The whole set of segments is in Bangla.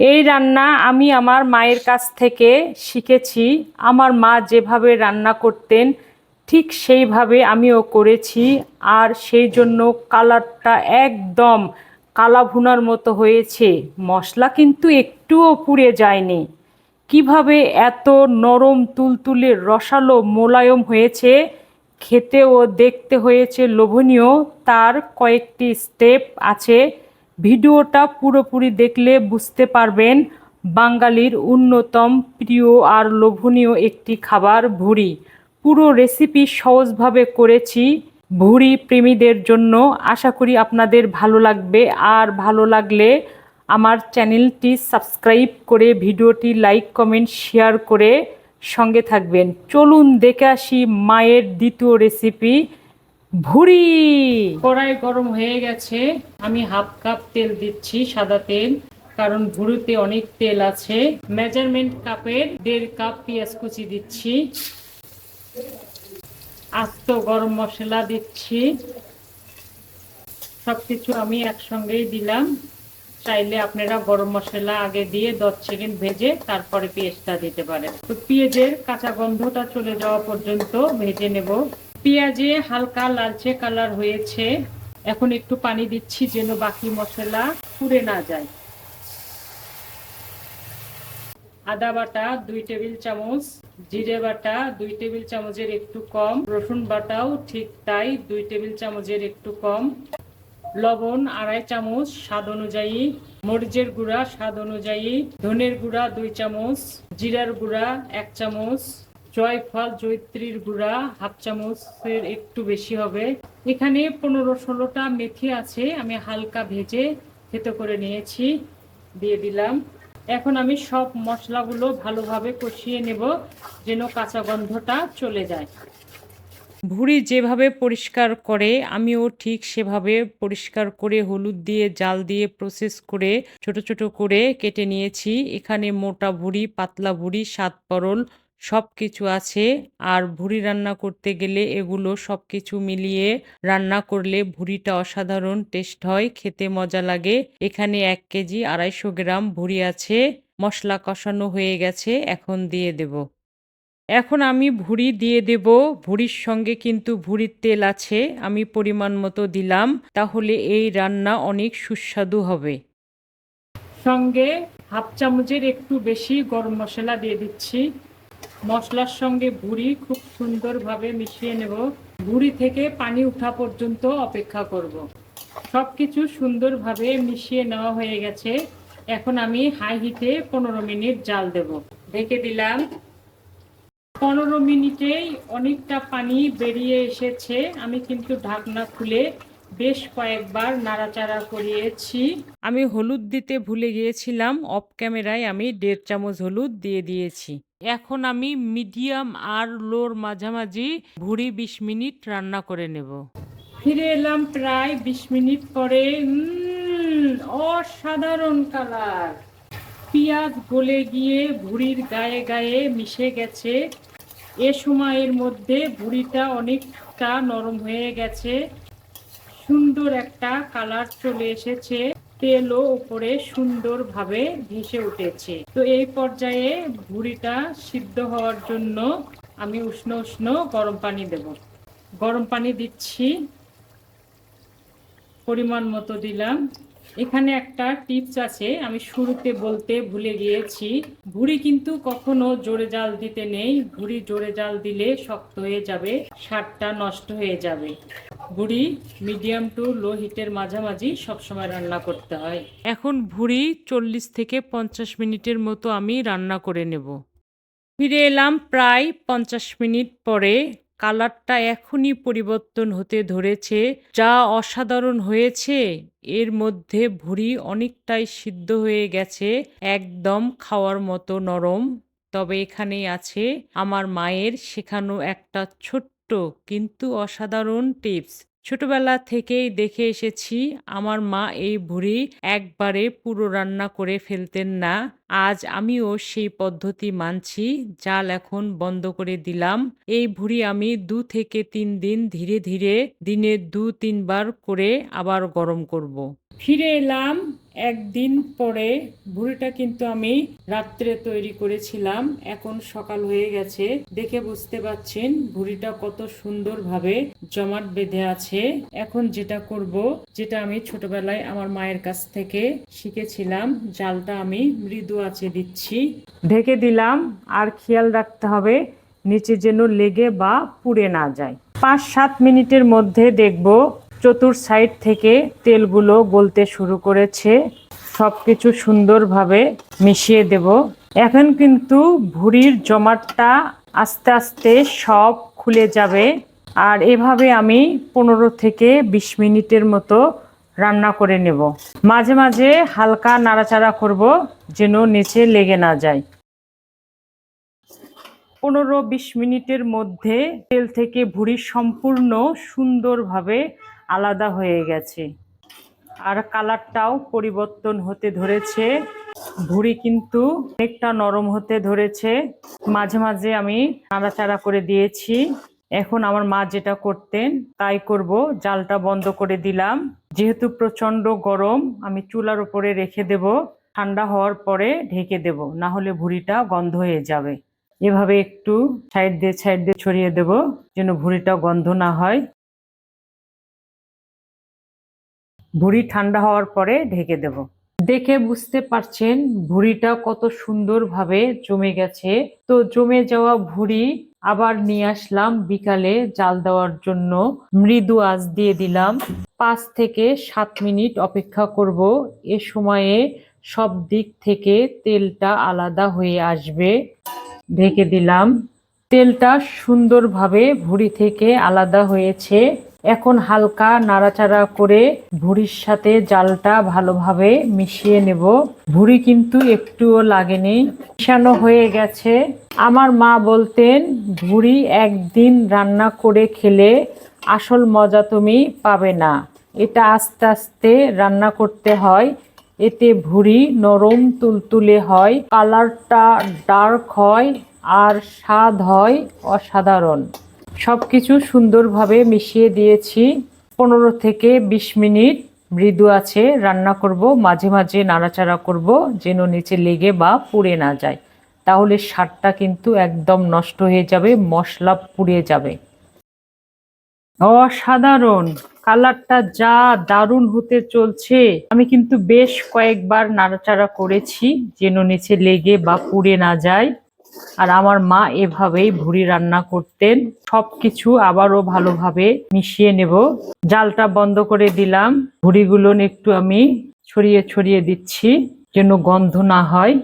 এই রান্না আমি আমার মায়ের কাছ থেকে শিখেছি। আমার মা যেভাবে রান্না করতেন, ঠিক সেইভাবে আমিও করেছি। আর সেই জন্য কালারটা একদম কালা ভুনার মতো হয়েছে। মশলা কিন্তু একটুও পুড়ে যায়নি। কীভাবে এত নরম তুলতুলে রসালো মোলায়ম হয়েছে খেতে ও দেখতে হয়েছে লোভনীয়। তার কয়েকটি স্টেপ আছে। ভিডিওটা পুরোপুরি দেখলে বুঝতে পারবেন, বাঙালির অন্যতম প্রিয় আর লোভনীয় একটি খাবার ভুড়ি। পুরো রেসিপি সহজভাবে করেছি ভুড়ি প্রেমীদের জন্য। আশা করি আপনাদের ভালো লাগবে। আর ভালো লাগলে আমার চ্যানেলটি সাবস্ক্রাইব করে ভিডিওটি লাইক, কমেন্ট, শেয়ার করে সঙ্গে থাকবেন। চলুন দেখে আসি মায়ের দ্বিতীয় রেসিপি ভুড়ি। কড়াই গরম হয়ে গেছে। আমি হাফ কাপ তেল দিচ্ছি সাদা তেল, কারণ ভুড়িতে অনেক তেল আছে। মেজারমেন্ট কাপের দেড় কাপ পেঁয়াজ কুচি দিচ্ছি। আস্ত গরম মশলা দিচ্ছি। সবকিছু আমি একসঙ্গেই দিলাম। চাইলে আপনারা গরম মশলা আগে দিয়ে দশ সেকেন্ড ভেজে তারপরে পেঁয়াজটা দিতে পারেন। তো পেঁয়াজের কাঁচা গন্ধটা চলে যাওয়া পর্যন্ত ভেজে নেব। পেঁয়াজে হালকা লালচে কালার হয়েছে। এখন একটু পানি দিচ্ছি যেন বাকি মশলা পুড়ে না যায়। আদা বাটা দুই টেবিল চামচ, জিরে বাটা দুই টেবিল চামচের একটু কম, রসুন বাটাও ঠিক তাই দুই টেবিল চামচের একটু কম। লবণ আড়াই চামচ স্বাদ অনুযায়ী, মরিচের গুঁড়া স্বাদ অনুযায়ী, ধনের গুঁড়া দুই চামচ, জিরার গুঁড়া এক চামচ জয়ফল জৈত্রীর গুঁড়া, হাফ চামচের একটু বেশি হবে। এখানে পনেরো ষোলোটা মেথি আছে, আমি হালকা ভেজে থেতো করে নিয়েছি, দিয়ে দিলাম। এখন আমি সব মশলাগুলো ভালোভাবে কষিয়ে নেব, যেন কাঁচা গন্ধটা চলে যায়। ভুড়ি যেভাবে পরিষ্কার করে, আমিও ঠিক সেভাবে পরিষ্কার করে হলুদ দিয়ে, জাল দিয়ে প্রসেস করে ছোট ছোট করে কেটে নিয়েছি। এখানে মোটা ভুঁড়ি, পাতলা ভুঁড়ি, সাত পরল সব কিছু আছে। আর ভুড়ি রান্না করতে গেলে এগুলো সব কিছু মিলিয়ে রান্না করলে ভুঁড়িটা অসাধারণ টেস্ট হয়, খেতে মজা লাগে। এখানে এক কেজি আড়াইশো গ্রাম ভুঁড়ি আছে, মশলা কষানো হয়ে গেছে, এখন দিয়ে দেব। এখন আমি ভুঁড়ি দিয়ে দেব। ভুড়ির সঙ্গে কিন্তু ভুঁড়ির তেল আছে, আমি পরিমাণ মতো দিলাম, তাহলে এই রান্না অনেক সুস্বাদু হবে। সঙ্গে হাফ চামচের একটু বেশি গরম মশলা দিয়ে দিচ্ছি। মশলার সঙ্গে ভুঁড়ি খুব সুন্দরভাবে মিশিয়ে নেব। ভুঁড়ি থেকে পানি ওঠা পর্যন্ত অপেক্ষা করব। সব কিছু সুন্দরভাবে মিশিয়ে নেওয়া হয়ে গেছে। এখন আমি হাই হিটে পনেরো মিনিট জাল দেব। ঢেকে দিলাম। পনেরো মিনিটেই অনেকটা পানি বেরিয়ে এসেছে। আমি কিন্তু ঢাকনা খুলে বেশ কয়েকবার নাড়াচাড়া করিয়েছি। আমি হলুদ দিতে ভুলে গিয়েছিলাম। অফ ক্যামেরায় আমি দেড় চামচ হলুদ দিয়ে দিয়েছি। এখন আমি মিডিয়াম আর লোর মাঝামাঝি ভুড়ি বিশ মিনিট রান্না করে নেব। ফিরে এলাম প্রায় বিশ মিনিট পরে অসাধারণ কালার। পেঁয়াজ গলে গিয়ে ভুড়ির গায়ে গায়ে মিশে গেছে। এ সময়ের মধ্যে ভুড়িটা অনেকটা নরম হয়ে গেছে। সুন্দর একটা কালার চলে এসেছে। তেলও উপরে সুন্দরভাবে ভেসে উঠেছে। তো এই পর্যায়ে ভুড়িটা সিদ্ধ হওয়ার জন্য আমি উষ্ণ উষ্ণ গরম পানি দেব। গরম পানি দিচ্ছি। পরিমাণ মতো দিলাম। এখানে একটা টিপস আছে, আমি শুরুতে বলতে ভুলে গিয়েছি। ভুড়ি কিন্তু কখনো জোরে জাল দিতে নেই, ভুড়ি জোরে জাল দিলে শক্ত হয়ে যাবে, স্বাদটা নষ্ট হয়ে যাবে। ভুড়ি মিডিয়াম টু লো হিটের মাঝামাঝি সবসময় রান্না করতে হয়। এখন ভুড়ি চল্লিশ থেকে পঞ্চাশ মিনিটের মতো আমি রান্না করে নেব। ফিরে এলাম প্রায় পঞ্চাশ মিনিট পরে কালারটা এখনই পরিবর্তন হতে ধরেছে, যা অসাধারণ হয়েছে। এর মধ্যে ভুড়ি অনেকটাই সিদ্ধ হয়ে গেছে, একদম খাওয়ার মতো নরম। তবে এখানেই আছে, আমার মায়ের শেখানো একটা ছোট্ট কিন্তু অসাধারণ টিপস। ছোটবেলা থেকেই দেখে এসেছি, আমার মা এই ভুড়ি একবারে পুরো রান্না করে ফেলতেন না। আজ আমিও সেই পদ্ধতি মানছি, জাল এখন বন্ধ করে দিলাম। এই ভুড়ি আমি দু থেকে তিন দিন ধীরে ধীরে দিনে দু তিনবার করে আবার গরম করব। ফিরে এলাম একদিন পরে, ভুড়িটা কিন্তু আমি রাত্রে তৈরি করেছিলাম, এখন সকাল হয়ে গেছে। দেখে বুঝতে পাচ্ছেন ভুড়িটা কত সুন্দরভাবে জমাট বেঁধে আছে। এখন যেটা করব, যেটা আমি ছোটবেলায় আমার মায়ের কাছ থেকে শিখেছিলাম, জালটা আমি মৃদু আছে দিচ্ছি। ঢেকে দিলাম। আর খেয়াল রাখতে হবে, নিচে যেন লেগে বা পুড়ে না যায়। পাঁচ, সাত মিনিটের মধ্যে দেখব চতুর সাইড থেকে তেলগুলো গলতে শুরু করেছে। সব কিছু সুন্দরভাবে মিশিয়ে দেব। এখন কিন্তু ভুড়ির জমাটটা আস্তে আস্তে সব খুলে যাবে। আর এভাবে আমি পনেরো থেকে বিশ মিনিটের মতো রান্না করে নেব। মাঝে মাঝে হালকা নাড়াচাড়া করব যেন নিচে লেগে না যায়। পনেরো বিশ মিনিটের মধ্যে তেল থেকে ভুড়ি সম্পূর্ণ সুন্দরভাবে আলাদা হয়ে গেছে। আর কালারটাও পরিবর্তন হতে ধরেছে। ভুড়ি কিন্তু অনেকটা নরম হতে ধরেছে। মাঝে মাঝে আমি নাড়াচাড়া করে দিয়েছি। এখন আমার মা যেটা করতেন, তাই করব। জালটা বন্ধ করে দিলাম। যেহেতু প্রচণ্ড গরম, আমি চুলার উপরে রেখে দেব। ঠান্ডা হওয়ার পরে ঢেকে দেব, না হলে ভুড়িটা গন্ধ হয়ে যাবে। এভাবে একটু সাইড দিয়ে সাইড দিয়ে ছড়িয়ে দেব, যেন ভুড়িটা গন্ধ না হয়। ভুড়ি ঠান্ডা হওয়ার পরে ঢেকে দেব। দেখে বুঝতে পারছেন, ভুড়িটা কত সুন্দরভাবে জমে গেছে। তো জমে যাওয়া ভুড়ি আবার নিয়ে আসলাম বিকালে জাল দেওয়ার জন্য। মৃদু আঁচ দিয়ে দিলাম। পাঁচ থেকে সাত মিনিট অপেক্ষা করব। এ সময়ে সব দিক থেকে তেলটা আলাদা হয়ে আসবে। ঢেকে দিলাম। তেলটা সুন্দরভাবে ভুড়ি থেকে আলাদা হয়েছে। এখন হালকা নাড়াচাড়া করে ভুড়ির সাথে জালটা ভালোভাবে মিশিয়ে নেব। ভুড়ি কিন্তু একটুও লাগেনি, মিশানো হয়ে গেছে। আমার মা বলতেন, ভুড়ি একদিন রান্না করে খেলে আসল মজা তুমি পাবে না। এটা আস্তে আস্তে রান্না করতে হয়, এতে ভুড়ি নরম তুলতুলে হয়, কালারটা ডার্ক হয় আর স্বাদ হয় অসাধারণ। সব কিছু সুন্দরভাবে মিশিয়ে দিয়েছি। পনেরো থেকে বিশ মিনিট মৃদু আছে, রান্না করব, মাঝে মাঝে নাড়াচাড়া করব, যেন নিচে লেগে বা পুড়ে না যায়। তাহলে স্বাদটা কিন্তু একদম নষ্ট হয়ে যাবে, মশলা পুড়ে যাবে। অসাধারণ! কালারটা যা দারুণ হতে চলছে। আমি কিন্তু বেশ কয়েকবার নাড়াচাড়া করেছি, যেন নিচে লেগে বা পুড়ে না যায়। আর আমার মা এভাবেই ভুড়ি রান্না করতেন। সব কিছু আবারও ভালোভাবে মিশিয়ে নেব। জালটা বন্ধ করে দিলাম। ভুড়িগুলো একটু আমি ছড়িয়ে ছড়িয়ে দিচ্ছি যেন গন্ধ না হয়।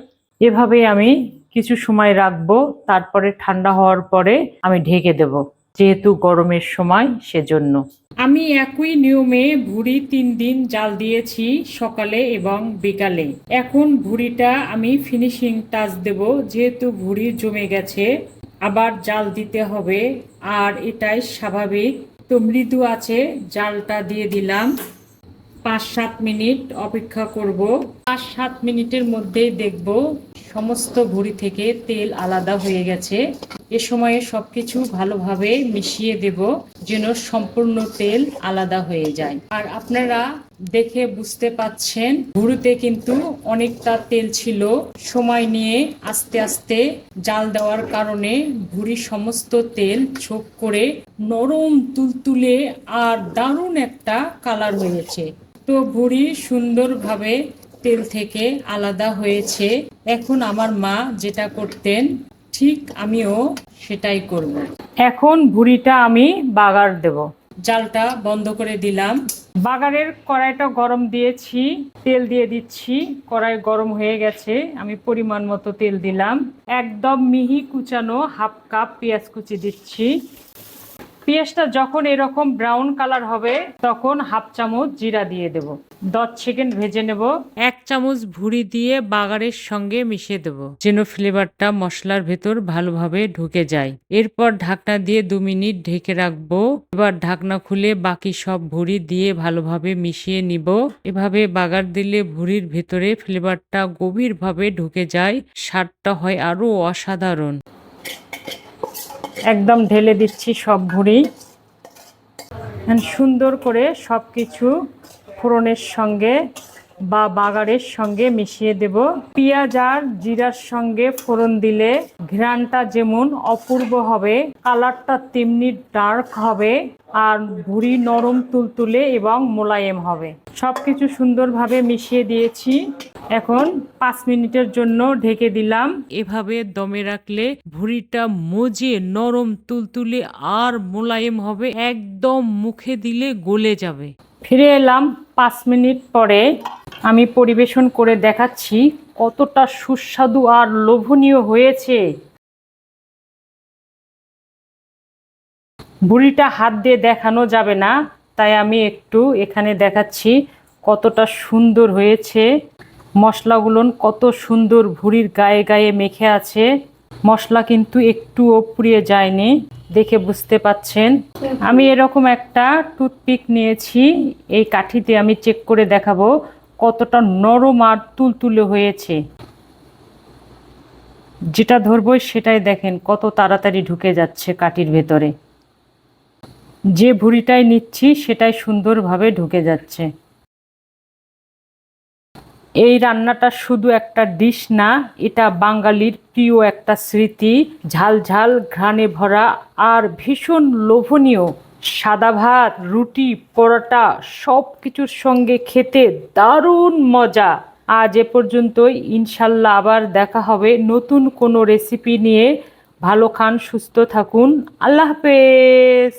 এভাবে আমি কিছু সময় রাখব। তারপরে ঠান্ডা হওয়ার পরে আমি ঢেকে দেব। যেহেতু গরমের সময়, সেজন্য। আমি একই নিয়মে ভুড়ি তিন দিন জাল দিয়েছি সকালে এবং বিকালে। এখন ভুড়িটা আমি ফিনিশিং টাচ দেব, যেহেতু ভুড়ি জমে গেছে। আবার জাল দিতে হবে, আর এটাই স্বাভাবিক। তো মৃদু আছে, জালটা দিয়ে দিলাম। পাঁচ সাত মিনিট অপেক্ষা করব। পাঁচ সাত মিনিটের মধ্যেই দেখব সমস্ত ভুড়ি থেকে তেল আলাদা হয়ে গেছে। এ সময়ে সবকিছু ভালোভাবে মিশিয়ে দেব যেন সম্পূর্ণ তেল আলাদা হয়ে যায়। আর আপনারা দেখে বুঝতে পাচ্ছেন, ভুড়িতে কিন্তু অনেকটা তেল ছিল। সময় নিয়ে আস্তে আস্তে জাল দেওয়ার কারণে ভুড়ি সমস্ত তেল ছোপ করে নরম তুলতুলে আর দারুণ একটা কালার হয়েছে। তো ভুড়ি সুন্দরভাবে তেল থেকে আলাদা হয়েছে। এখন আমার মা যেটা করতেন ঠিক আমিও সেটাই করব। এখন ভুড়িটা আমি বাগার দেব। জালটা বন্ধ করে দিলাম। বাগারের কড়াইটা গরম দিয়েছি তেল দিয়ে দিচ্ছি। কড়াই গরম হয়ে গেছে আমি পরিমাণ মতো তেল দিলাম। একদম মিহি কুচানো হাফ কাপ পেঁয়াজ কুচি দিচ্ছি। পেঁয়াজটা যখন এরকম ব্রাউন কালার হবে, তখন হাফ চামচ জিরা দিয়ে দেব। দশ সেকেন্ড ভেজে নেব। এক চামচ ভুড়ি দিয়ে বাগারের সঙ্গে মিশিয়ে দেব, যেন ফ্লেভারটা মশলার ভেতর ভালোভাবে ঢুকে যায়। এরপর ঢাকনা দিয়ে দু মিনিট ঢেকে রাখব। এবার ঢাকনা খুলে বাকি সব ভুড়ি দিয়ে ভালোভাবে মিশিয়ে নিব। এভাবে বাগার দিলে ভুড়ির ভেতরে ফ্লেভারটা গভীরভাবে ঢুকে যায়। স্বাদটা হয় আরও অসাধারণ। একদম ঢেলে দিচ্ছি সব ভুঁড়ি। সুন্দর করে সব কিছু ফোড়নের সঙ্গে বা বাগারের সঙ্গে মিশিয়ে দেব। পেঁয়াজ আর জিরার সঙ্গে ফোড়ন দিলে ঘ্রাণটা যেমন অপূর্ব হবে, কালারটা তেমনি ডার্ক হবে আর ভুড়ি নরম তুলতুলে এবং মোলায়েম হবে। সব কিছু সুন্দরভাবে মিশিয়ে দিয়েছি। এখন পাঁচ মিনিটের জন্য ঢেকে দিলাম। এভাবে দমে রাখলে ভুড়িটা মজে নরম তুলতুলে আর মোলায়েম হবে, একদম মুখে দিলে গলে যাবে। ফিরে এলাম পাঁচ মিনিট পরে। আমি পরিবেশন করে দেখাচ্ছি কতটা সুস্বাদু আর লোভনীয় হয়েছে। বুড়িটা হাত দিয়ে দেখানো যাবে না, তাই আমি একটু এখানে দেখাচ্ছি কতটা সুন্দর হয়েছে। মশলাগুলো কত সুন্দর ভুড়ির গায়ে গায়ে মেখে আছে। মশলা কিন্তু একটুও পুড়িয়ে যায়নি। দেখে বুঝতে পাচ্ছেন। আমি এরকম একটা টুথপিক নিয়েছি, এই কাঠিতে আমি চেক করে দেখাবো কতটা নরম আর তুলতুলে হয়েছে। যেটা ধরবো সেটাই দেখেন কত তাড়াতাড়ি ঢুকে যাচ্ছে কাঠির ভেতরে। যে ভুড়িটাই নিচ্ছি সেটাই সুন্দরভাবে ঢুকে যাচ্ছে। এই রান্নাটা শুধু একটা ডিশ না, এটা বাঙালির প্রিয় একটা স্মৃতি। ঝাল ঝাল, ঘ্রাণে ভরা আর ভীষণ লোভনীয়। সাদা ভাত, রুটি, পরোটা সব কিছুর সঙ্গে খেতে দারুণ মজা। আজ এ পর্যন্তই, ইনশাল্লাহ আবার দেখা হবে নতুন কোনো রেসিপি নিয়ে। ভালো খান, সুস্থ থাকুন। আল্লাহ হাফেজ!